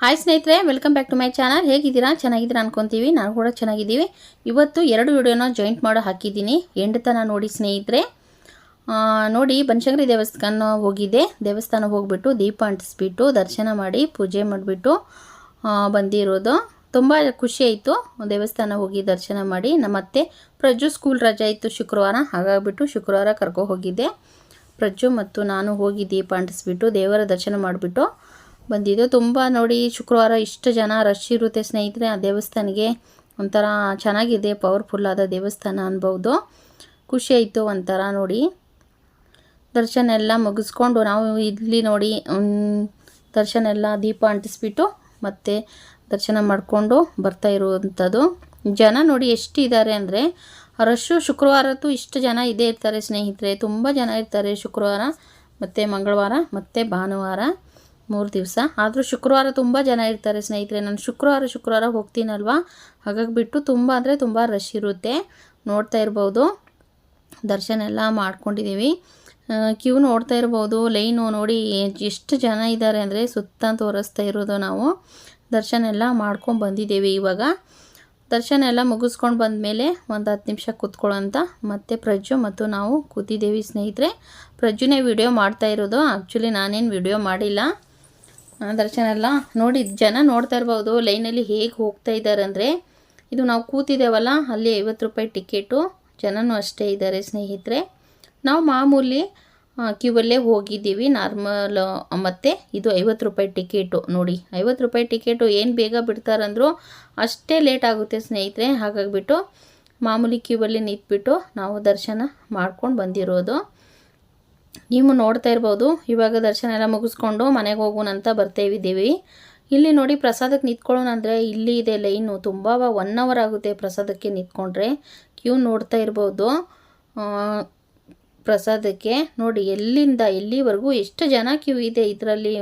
Hi ಸ್ನೇಹಿತರೆ welcome back to my channel ಹೇಗಿದ್ದೀರಾ? ಚೆನ್ನಾಗಿದ್ದೀರಾ ಅನ್ಕೊಂತೀವಿ. ನಾನು ಕೂಡ ಚೆನ್ನಾಗಿದ್ದೀವಿ. ಇವತ್ತು ಎರಡು ವಿಡಿಯೋನ ಜಾಯಿಂಟ್ ಮಾಡೋ ಹಾಕಿದ್ದೀನಿ. ಎಂಡತನ ನೋಡಿ ಸ್ನೇಹಿತರೆ. ನೋಡಿ ಬನಶಂಕರಿ ದೇವಸ್ಥಾನ ಹೋಗಿದ್ದೆ ದೇವಸ್ಥಾನ ಹೋಗ್ಬಿಟ್ಟು ದೀಪ ಅಂಟಿಸ್ಬಿಟ್ಟು ದರ್ಶನ ಮಾಡಿ ಪೂಜೆ ಮಾಡಿಬಿಟ್ಟು ಬಂದಿರೋದು. ತುಂಬ ಖುಷಿ ಆಯಿತು. ದೇವಸ್ಥಾನ ಹೋಗಿ ದರ್ಶನ ಮಾಡಿ. ನಮ್ಮ ಅತ್ತೆ ಪ್ರಜ್ಜು ಸ್ಕೂಲ್ ರಜೆ ಇತ್ತು ಶುಕ್ರವಾರ. ಹಾಗಾಗಿಬಿಟ್ಟು ಶುಕ್ರವಾರ ಕರ್ಕೊ ಹೋಗಿದ್ದೆ ಪ್ರಜ್ಜು ಮತ್ತು ನಾನು ಹೋಗಿ ದೀಪ ಅಂಟಿಸ್ಬಿಟ್ಟು ದೇವರ ದರ್ಶನ ಮಾಡಿಬಿಟ್ಟು ಬಂದಿದ್ದು. ತುಂಬ ನೋಡಿ ಶುಕ್ರವಾರ ಇಷ್ಟು ಜನ ರಶ್ ಇರುತ್ತೆ ಸ್ನೇಹಿತರೆ. ಆ ದೇವಸ್ಥಾನಕ್ಕೆ ಒಂಥರ ಚೆನ್ನಾಗಿದೆ ಪವರ್ಫುಲ್ ಆದ ದೇವಸ್ಥಾನ ಅನ್ಬೌದು. ಖುಷಿ ಆಯಿತು ಒಂಥರ ನೋಡಿ. ದರ್ಶನ ಎಲ್ಲ ಮುಗಿಸ್ಕೊಂಡು ನಾವು ಇಲ್ಲಿ ನೋಡಿ ದರ್ಶನ ಎಲ್ಲ ದೀಪ ಅಂಟಿಸ್ಬಿಟ್ಟು ಮತ್ತೆ ದರ್ಶನ ಮಾಡಿಕೊಂಡು ಬರ್ತಾ ಇರುವಂಥದ್ದು. ಜನ ನೋಡಿ ಎಷ್ಟು ಇದ್ದಾರೆ ಅಂದರೆ ರಶ್ಶು ಶುಕ್ರವಾರದ್ದು ಇಷ್ಟು ಜನ ಇದೇ ಇರ್ತಾರೆ ಸ್ನೇಹಿತರೆ. ತುಂಬ ಜನ ಇರ್ತಾರೆ ಶುಕ್ರವಾರ ಮತ್ತು ಮಂಗಳವಾರ ಮತ್ತು ಭಾನುವಾರ. ಮೂರು ದಿವಸ. ಆದರೂ ಶುಕ್ರವಾರ ತುಂಬ ಜನ ಇರ್ತಾರೆ ಸ್ನೇಹಿತರೆ. ನಾನು ಶುಕ್ರವಾರ ಶುಕ್ರವಾರ ಹೋಗ್ತೀನಲ್ವ? ಹಾಗಾಗಿ ಬಿಟ್ಟು ತುಂಬ ಅಂದರೆ ತುಂಬ ರಶ್ ಇರುತ್ತೆ. ನೋಡ್ತಾ ಇರ್ಬೋದು. ದರ್ಶನ ಎಲ್ಲ ಮಾಡ್ಕೊಂಡಿದ್ದೀವಿ ಕ್ಯೂ ನೋಡ್ತಾ ಇರ್ಬೋದು. ಲೈನು ನೋಡಿ ಎಷ್ಟು ಜನ ಇದ್ದಾರೆ ಅಂದರೆ ಸುತ್ತ ತೋರಿಸ್ತಾ ಇರೋದು ನಾವು. ದರ್ಶನ ಎಲ್ಲ ಮಾಡ್ಕೊಂಡು ಬಂದಿದ್ದೀವಿ ಇವಾಗ. ದರ್ಶನ ಎಲ್ಲ ಮುಗಿಸ್ಕೊಂಡು ಬಂದಮೇಲೆ ಒಂದು ಹತ್ತು ನಿಮಿಷ ಕೂತ್ಕೊಳ್ಳೋಂತ ಮತ್ತೆ ಪ್ರಜ್ಜು ಮತ್ತು ನಾವು ಕೂತಿದ್ದೀವಿ ಸ್ನೇಹಿತರೆ. ಪ್ರಜ್ಜುನೇ ವಿಡಿಯೋ ಮಾಡ್ತಾ ಇರೋದು. ಆ್ಯಕ್ಚುಲಿ ನಾನೇನು ವಿಡಿಯೋ ಮಾಡಿಲ್ಲ. ದರ್ಶನ ಎಲ್ಲ ನೋಡಿ ಜನ ನೋಡ್ತಾ ಇರ್ಬೋದು. ಲೈನಲ್ಲಿ ಹೇಗೆ ಹೋಗ್ತಾ ಇದ್ದಾರೆ ಅಂದರೆ, ಇದು ನಾವು ಕೂತಿದ್ದೇವಲ್ಲ, ಅಲ್ಲಿ ಐವತ್ತು ರೂಪಾಯಿ ಟಿಕೆಟು. ಜನನು ಅಷ್ಟೇ ಇದ್ದಾರೆ ಸ್ನೇಹಿತರೆ. ನಾವು ಮಾಮೂಲಿ ಕ್ಯೂವಲ್ಲೇ ಹೋಗಿದ್ದೀವಿ. ನಾರ್ಮಲ್ ಮತ್ತು ಇದು ಐವತ್ತು ರೂಪಾಯಿ ಟಿಕೆಟು ನೋಡಿ. ಐವತ್ತು ರೂಪಾಯಿ ಟಿಕೆಟು ಏನು ಬೇಗ ಬಿಡ್ತಾರಂದ್ರು ಅಷ್ಟೇ ಲೇಟ್ ಆಗುತ್ತೆ ಸ್ನೇಹಿತರೆ. ಹಾಗಾಗಿಬಿಟ್ಟು ಮಾಮೂಲಿ ಕ್ಯೂವಲ್ಲಿ ನಿಂತ್ಬಿಟ್ಟು ನಾವು ದರ್ಶನ ಮಾಡ್ಕೊಂಡು ಬಂದಿರೋದು. ನೀವು ನೋಡ್ತಾ ಇರ್ಬೋದು, ಇವಾಗ ದರ್ಶನ ಎಲ್ಲ ಮುಗಿಸ್ಕೊಂಡು ಮನೆಗೆ ಹೋಗೋಣ ಅಂತ ಬರ್ತೇವಿದ್ದೀವಿ ಇಲ್ಲಿ ನೋಡಿ ಪ್ರಸಾದಕ್ಕೆ ನಿಂತ್ಕೊಳ್ಳೋಣ ಅಂದರೆ ಇಲ್ಲಿ ಇದೆ ಲೈನು, ತುಂಬ ಒನ್ ಅವರ್ ಆಗುತ್ತೆ ಪ್ರಸಾದಕ್ಕೆ ನಿಂತ್ಕೊಂಡ್ರೆ. ಕ್ಯೂ ನೋಡ್ತಾ ಇರ್ಬೋದು. ಪ್ರಸಾದಕ್ಕೆ ನೋಡಿ ಎಲ್ಲಿಂದ, ಎಲ್ಲಿವರೆಗೂ ಎಷ್ಟು ಜನ ಕ್ಯೂ ಇದೆ ಇದರಲ್ಲಿ.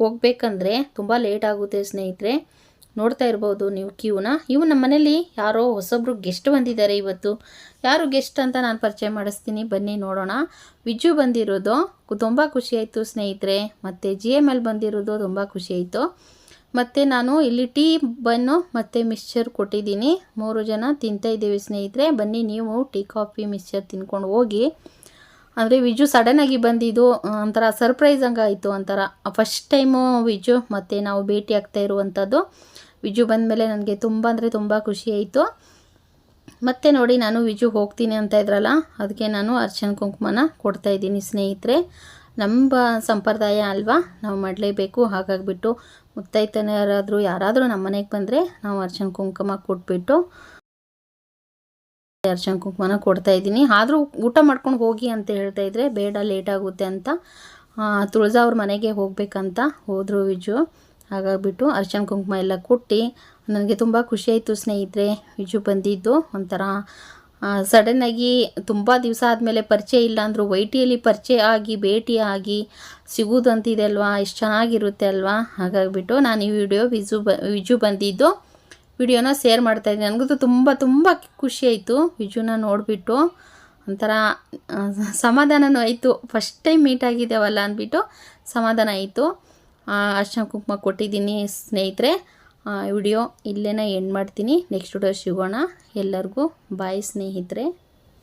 ಹೋಗ್ಬೇಕಂದ್ರೆ ತುಂಬ ಲೇಟ್ ಆಗುತ್ತೆ ಸ್ನೇಹಿತರೆ. ನೋಡ್ತಾ ಇರ್ಬೋದು ನೀವು ಕ್ಯೂನ. ಇವು ನಮ್ಮ ಮನೇಲಿ ಯಾರೋ ಹೊಸೊಬ್ರು ಗೆಸ್ಟ್ ಬಂದಿದ್ದಾರೆ ಇವತ್ತು. ಯಾರು ಗೆಸ್ಟ್ ಅಂತ ನಾನು ಪರಿಚಯ ಮಾಡಿಸ್ತೀನಿ. ಬನ್ನಿ ನೋಡೋಣ. ವಿಜು ಬಂದಿರೋದು ತುಂಬ ಖುಷಿ ಆಯಿತು ಸ್ನೇಹಿತರೆ. ಮತ್ತು ಜಿ ಎಂ ಎಲ್ ಬಂದಿರೋದು ತುಂಬ ಖುಷಿ ಆಯಿತು. ಮತ್ತು ನಾನು ಇಲ್ಲಿ ಟೀ ಬನ್ನು ಮತ್ತು ಮಿಕ್ಸ್ಚರ್ ಕೊಟ್ಟಿದ್ದೀನಿ. ಮೂರು ಜನ ತಿಂತಾ ಇದ್ದೀವಿ ಸ್ನೇಹಿತರೆ. ಬನ್ನಿ ನೀವು ಟೀ, ಕಾಫಿ ಮಿಕ್ಸ್ಚರ್ ತಿನ್ಕೊಂಡು ಹೋಗಿ. ಅಂದರೆ ವಿಜು ಸಡನ್ನಾಗಿ ಬಂದಿದ್ದು ಒಂಥರ ಸರ್ಪ್ರೈಸ್ ಹಂಗಾಯಿತು, ಒಂಥರ. ಫಸ್ಟ್ ಟೈಮು ವಿಜು ಮತ್ತು ನಾವು ಭೇಟಿ ಆಗ್ತಾ ಇರುವಂಥದ್ದು. ವಿಜು ಬಂದಮೇಲೆ ನನಗೆ ತುಂಬ ಅಂದರೆ ತುಂಬ ಖುಷಿ ಆಯಿತು. ಮತ್ತೆ ನೋಡಿ ನಾನು ವಿಜು ಹೋಗ್ತೀನಿ ಅಂತ ಇದ್ರಲ್ಲ, ಅದಕ್ಕೆ ನಾನು ಅರ್ಶನ ಕುಂಕುಮನ ಕೊಡ್ತಾ ಇದ್ದೀನಿ ಸ್ನೇಹಿತರೆ. ನಮ್ಮ ಸಂಪ್ರದಾಯ ಅಲ್ವಾ, ನಾವು ಮಾಡಲೇಬೇಕು, ಹಾಗಾಗಿಬಿಟ್ಟು ಮುತ್ತೈತನ ಯಾರಾದರೂ ನಮ್ಮ ಮನೆಗೆ ಬಂದರೆ ನಾವು ಅರ್ಶನ ಕುಂಕುಮ ಕೊಟ್ಬಿಟ್ಟು ಅರ್ಶನ ಕುಂಕುಮನ ಕೊಡ್ತಾ ಇದ್ದೀನಿ. ಆದರೂ ಊಟ ಮಾಡ್ಕೊಂಡು ಹೋಗಿ ಅಂತ ಹೇಳ್ತಾ ಇದ್ರೆ ಬೇಡ, ಲೇಟ್ ಆಗುತ್ತೆ ಅಂತ. ತುಳಜಾ ಅವ್ರ ಮನೆಗೆ ಹೋಗ್ಬೇಕಂತ ಹೋದರು ವಿಜು. ಹಾಗಾಗಿಬಿಟ್ಟು ಅರ್ಶನ ಕುಂಕುಮ ಎಲ್ಲ ಕೊಟ್ಟು ನನಗೆ ತುಂಬ ಖುಷಿಯಾಯಿತು ಸ್ನೇಹಿತರೆ, ವಿಜು ಬಂದಿದ್ದು ಒಂಥರ ಸಡನ್ನಾಗಿ ತುಂಬ ದಿವಸ ಆದಮೇಲೆ ಪರಿಚಯ ಇಲ್ಲ ಅಂದರೂ ವೈಟಿಯಲ್ಲಿ ಪರಿಚಯ ಆಗಿ, ಭೇಟಿ ಆಗಿ ಸಿಗೋದಂತಿದೆ ಅಲ್ವಾ, ಎಷ್ಟು ಚೆನ್ನಾಗಿರುತ್ತೆ ಅಲ್ವಾ? ಹಾಗಾಗಿಬಿಟ್ಟು ನಾನು ಈ ವಿಡಿಯೋ ವಿಜು ಬ, ವಿಜು ಬಂದಿದ್ದು ವಿಡಿಯೋನ ಶೇರ್ ಮಾಡ್ತಾಯಿದ್ದೀನಿ ನನಗಂತೂ ತುಂಬ ತುಂಬ ಖುಷಿಯಾಯಿತು ವಿಜುನ ನೋಡಿಬಿಟ್ಟು. ಒಂಥರ ಸಮಾಧಾನವೂ ಆಯಿತು. ಫಸ್ಟ್ ಟೈಮ್ ಮೀಟ್ ಆಗಿದ್ದೇವಲ್ಲ ಅಂದ್ಬಿಟ್ಟು ಸಮಾಧಾನ ಆಯಿತು. ಅರ್ಶನ ಕುಂಕುಮ ಕೊಟ್ಟಿದ್ದೀನಿ ಸ್ನೇಹಿತರೆ. ವಿಡಿಯೋ ಇಲ್ಲೇನ ಎಂಡ್ ಮಾಡ್ತೀನಿ. ನೆಕ್ಸ್ಟ್ ವಿಡಿಯೋ ಸಿಗೋಣ. ಎಲ್ಲರಿಗೂ ಬಾಯ್ ಸ್ನೇಹಿತರೆ.